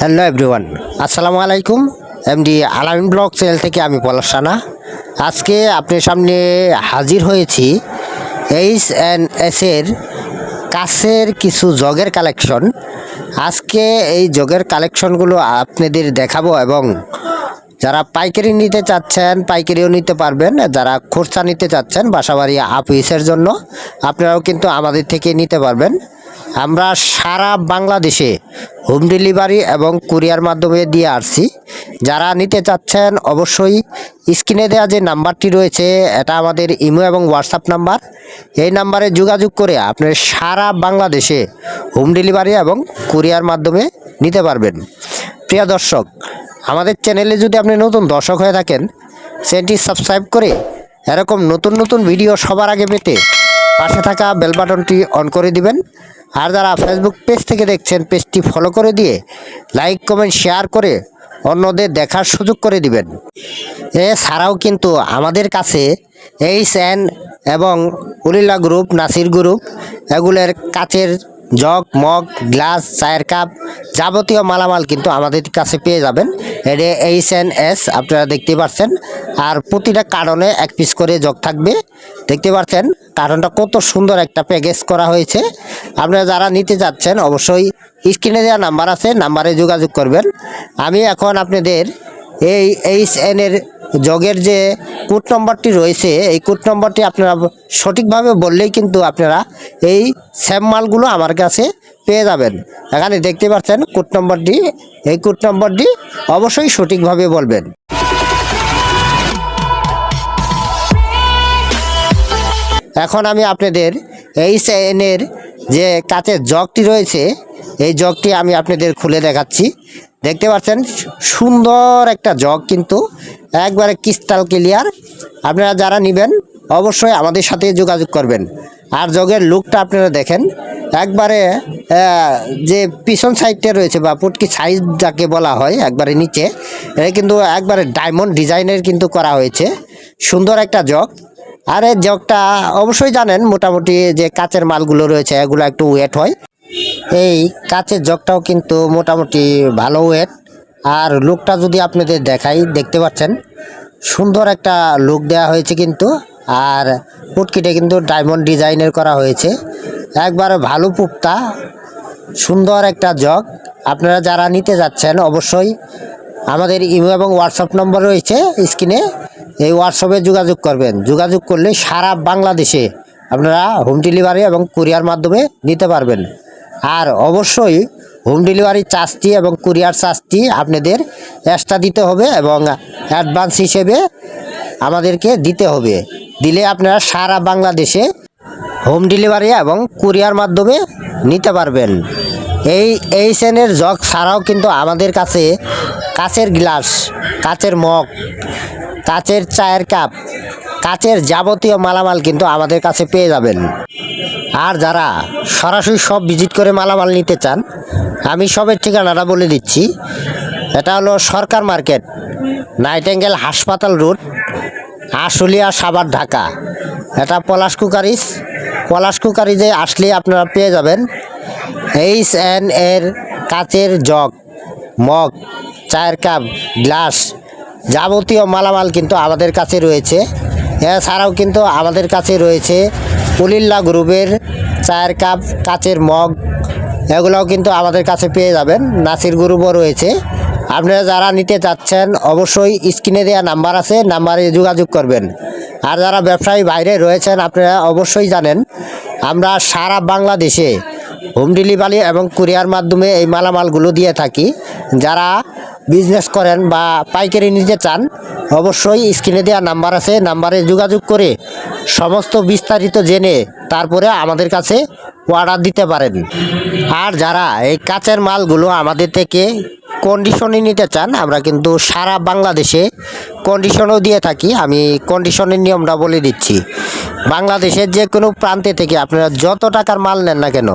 Hello everyone, আসসালামু আলাইকুম। MD আলামিন ব্লগ চ্যানেল থেকে আমি পলাশ রানা। আজকে আপনার সামনে হাজির হয়েছি এইচ এন এসের কাছের কিছু জগের কালেকশন। আজকে এই জগের কালেকশনগুলো আপনাদের দেখাবো এবং যারা পাইকারি নিতে চাচ্ছেন, পাইকারিও নিতে পারবেন। যারা খুচরা নিতে চাচ্ছেন, বাসাবাড়ি, আপিসের জন্য, আপনারাও কিন্তু আমাদের থেকে নিতে পারবেন। আমরা সারা বাংলাদেশে হোম ডেলিভারি এবং কুরিয়ার মাধ্যমে দিয়ে আসছি। যারা নিতে চাচ্ছেন অবশ্যই স্ক্রিনে দেওয়া যে নাম্বারটি রয়েছে, এটা আমাদের ইমো এবং হোয়াটসঅ্যাপ নাম্বার। এই নাম্বারে যোগাযোগ করে আপনি সারা বাংলাদেশে হোম ডেলিভারি এবং কুরিয়ার মাধ্যমে নিতে পারবেন। প্রিয় দর্শক, আমাদের চ্যানেলে যদি আপনি নতুন দর্শক হয়ে থাকেন, চ্যানেলটি সাবস্ক্রাইব করে এরকম নতুন নতুন ভিডিও সবার আগে পেতে পাশে থাকা বেল বাটনটি অন করে দিবেন। আর যারা ফেসবুক পেজ থেকে দেখছেন পেজটি ফলো করে দিয়ে লাইক কমেন্ট শেয়ার করে অন্যদের দেখার সুযোগ করে দিবেন। এছাড়াও কিন্তু আমাদের কাছে এইচ এন এবং উলিল্লা গ্রুপ নাসির গ্রুপ এগুলোর কাচের জগ, মগ, গ্লাস, চায়ের কাপ যাবতীয় মালামাল কিন্তু আমাদের কাছে পেয়ে যাবেন। এইচ এন এস, আপনারা দেখতে পাচ্ছেন আর প্রতিটা কারণে এক পিস করে জগ থাকবে। দেখতে পাচ্ছেন কারণটা কত সুন্দর একটা প্যাকেজ করা হয়েছে। আপনারা যারা নিতে যাচ্ছেন অবশ্যই স্ক্রিনে দেওয়া নাম্বার আছে, নাম্বারে যোগাযোগ করবেন। আমি এখন আপনাদের এই এইচ এন এর জগের যে কোড নম্বরটি রয়েছে, এই কোড নম্বরটি আপনারা সঠিকভাবে বললেই কিন্তু আপনারা এই স্যাম মালগুলো আমার কাছে পেয়ে যাবেন। এখানে দেখতে পাচ্ছেন কোড নম্বরটি। এই কোড নম্বরটি অবশ্যই সঠিকভাবে বলবেন। এখন আমি আপনাদের এই এর যে কাচের জগটি রয়েছে, এই জগটি আমি আপনাদের খুলে দেখাচ্ছি। দেখতে পাচ্ছেন, সুন্দর একটা জগ কিন্তু একবারে ক্রিস্টাল ক্লিয়ার আপনারা যারা নেবেন, অবশ্যই আমাদের সাথে যোগাযোগ করবেন। আর জগের লুকটা আপনারা দেখেন। একবারে যে পিছন সাইডটা রয়েছে বা পুটকি সাইজ যাকে বলা হয়, একবারে নিচে, এটা কিন্তু একবারে ডায়মন্ড ডিজাইনের কিন্তু করা হয়েছে। সুন্দর একটা জগ। আর এই জগটা অবশ্যই জানেন, মোটামুটি যে কাচের মালগুলো রয়েছে, এগুলো একটু ওয়েট হয়। এই কাচের জগটাও কিন্তু মোটামুটি ভালো ওয়েট আর লুকটা যদি আপনাদের দেখাই, দেখতে পাচ্ছেন, সুন্দর একটা লুক দেওয়া হয়েছে কিন্তু। আর পুটকিটা কিন্তু ডায়মন্ড ডিজাইনের করা হয়েছে। একবারে ভালো পুক্তা সুন্দর একটা জগ। আপনারা যারা নিতে যাচ্ছেন, অবশ্যই আমাদের ইমো এবং হোয়াটসঅ্যাপ নম্বর রয়েছে স্ক্রিনে। এই হোয়াটসঅ্যাপে যোগাযোগ করবেন। যোগাযোগ করলে সারা বাংলাদেশে আপনারা হোম ডেলিভারি এবং কুরিয়ার মাধ্যমে নিতে পারবেন। আর অবশ্যই হোম ডেলিভারি চার্জটি এবং কুরিয়ার চার্জটি আপনাদের এক্সট্রা দিতে হবে এবং অ্যাডভান্স হিসেবে আমাদেরকে দিতে হবে। দিলে আপনারা সারা বাংলাদেশে হোম ডেলিভারি এবং কুরিয়ার মাধ্যমে নিতে পারবেন। এই এই শ্রেণির জগ ছাড়াও কিন্তু আমাদের কাছে কাচের গ্লাস, কাচের মগ, কাচের চায়ের কাপ, কাচের যাবতীয় মালামাল কিন্তু আমাদের কাছে পেয়ে যাবেন। আর যারা সরাসরি সব ভিজিট করে মালামাল নিতে চান, আমি সবের ঠিকানাটা বলে দিচ্ছি। এটা হলো সরকার মার্কেট নাইটেঙ্গেল হাসপাতাল রোড আশুলিয়া সাবার ঢাকা। এটা পলাশ কুকারিস। পলাশ কুকারিজে আসলে আপনারা পেয়ে যাবেন এইচ এন এর কাচের জগ, মগ, চায়ের কাপ, গ্লাস যাবতীয় মালামাল কিন্তু আমাদের কাছে রয়েছে। এছাড়াও কিন্তু আমাদের কাছে রয়েছে উলিল্লা গ্রুপের চায়ের কাপ, কাচের মগ, এগুলোও কিন্তু আমাদের কাছে পেয়ে যাবেন। নাসির গ্রুপও রয়েছে। আপনারা যারা নিতে চাচ্ছেন, অবশ্যই স্ক্রিনে দেওয়া নাম্বার আছে, নাম্বারে যোগাযোগ করবেন। আর যারা ব্যবসায়ী বাইরে রয়েছেন, আপনারা অবশ্যই জানেন, আমরা সারা বাংলাদেশে হোম ডেলিভারি এবং কুরিয়ার মাধ্যমে এই মালামালগুলো দিয়ে থাকি। যারা বিজনেস করেন বা পাইকারি নিতে চান, অবশ্যই স্ক্রিনে দেওয়া নাম্বার আছে, নাম্বারে যোগাযোগ করে সমস্ত বিস্তারিত জেনে তারপরে আমাদের কাছে অর্ডার দিতে পারেন। আর যারা এই কাঁচের মালগুলো আমাদের থেকে কন্ডিশনে নিতে চান, আমরা কিন্তু সারা বাংলাদেশে কন্ডিশনও দিয়ে থাকি। আমি কন্ডিশনের নিয়মটা বলে দিচ্ছি। বাংলাদেশের যে কোনো প্রান্তে থেকে আপনারা যত টাকার মাল নেন না কেন,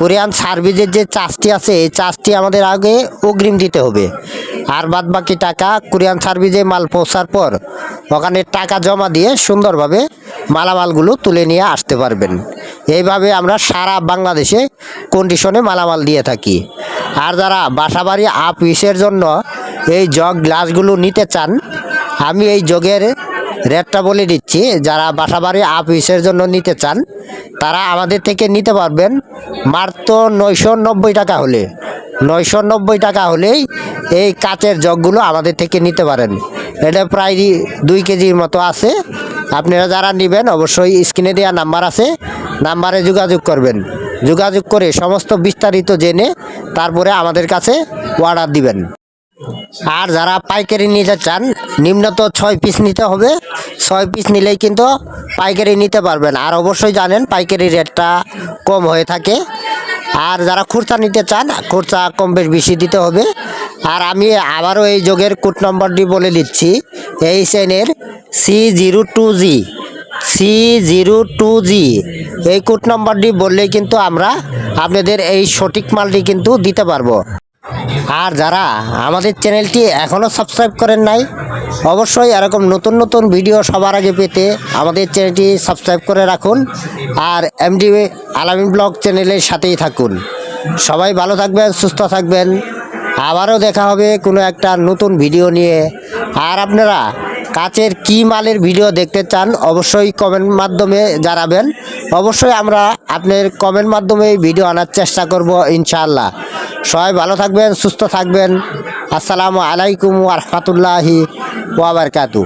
কোরিয়ান সার্ভিসের যে চার্জটি আছে, এই চার্জটি আমাদের আগে অগ্রিম দিতে হবে। আর বাদ বাকি টাকা কোরিয়ান সার্ভিসে মাল পৌঁছার পর ওখানে টাকা জমা দিয়ে সুন্দরভাবে মালামালগুলো তুলে নিয়ে আসতে পারবেন। এইভাবে আমরা সারা বাংলাদেশে কন্ডিশনে মালামাল দিয়ে থাকি। আর যারা বাসাবাড়ি আপ ইসের জন্য এই জগ গ্লাসগুলো নিতে চান, আমি এই জগের রেটটা বলে দিচ্ছি। যারা বাসাবাড়ি আপ ইসের জন্য নিতে চান, তারা আমাদের থেকে নিতে পারবেন মাত্র নয়শো নব্বই টাকা হলে। নয়শো নব্বই টাকা হলেই এই কাচের জগগুলো আমাদের থেকে নিতে পারেন। এটা প্রায় দুই কেজির মতো আছে। আপনারা যারা নেবেন, অবশ্যই স্ক্রিনে দেওয়া নাম্বার আছে। নাম্বারে যোগাযোগ করবেন। যোগাযোগ করে সমস্ত বিস্তারিত জেনে তারপরে আমাদের কাছে অর্ডার দিবেন। আর যারা পাইকারি নিতে চান নিম্নত ছয় পিস নিতে হবে। ছয় পিস নিলেই কিন্তু পাইকারি নিতে পারবেন। আর অবশ্যই জানেন, পাইকারি রেটটা কম হয়ে থাকে। আর যারা খুচরা নিতে চান, খুচরা কম বেশ বেশি দিতে হবে। আর আমি আবারও এই যোগের কোড নম্বরটি বলে দিচ্ছি। এইচ এনের C zero two G C zero two G এই কোড নম্বরটি বললেই কিন্তু আমরা আপনাদের এই সঠিক মালটি কিন্তু দিতে পারব। আর যারা আমাদের চ্যানেলটি এখনও সাবস্ক্রাইব করেন নাই, অবশ্যই এরকম নতুন নতুন ভিডিও সবার আগে পেতে আমাদের চ্যানেলটি সাবস্ক্রাইব করে রাখুন আর এমডি আলামিন ব্লগ চ্যানেলের সাথেই থাকুন। সবাই ভালো থাকবেন, সুস্থ থাকবেন। আবারও দেখা হবে কোনো একটা নতুন ভিডিও নিয়ে। আর আপনারা কাচের কি মালের ভিডিও দেখতে চান অবশ্যই কমেন্ট মাধ্যমে জানাবেন। অবশ্যই আমরা আপনার কমেন্ট মাধ্যমে ভিডিও আনার চেষ্টা করব ইনশাআল্লাহ। সবাই ভালো থাকবেন, সুস্থ থাকবেন। আসসালামু আলাইকুম আরহামতুল্লাহি ওয়াবারকাতু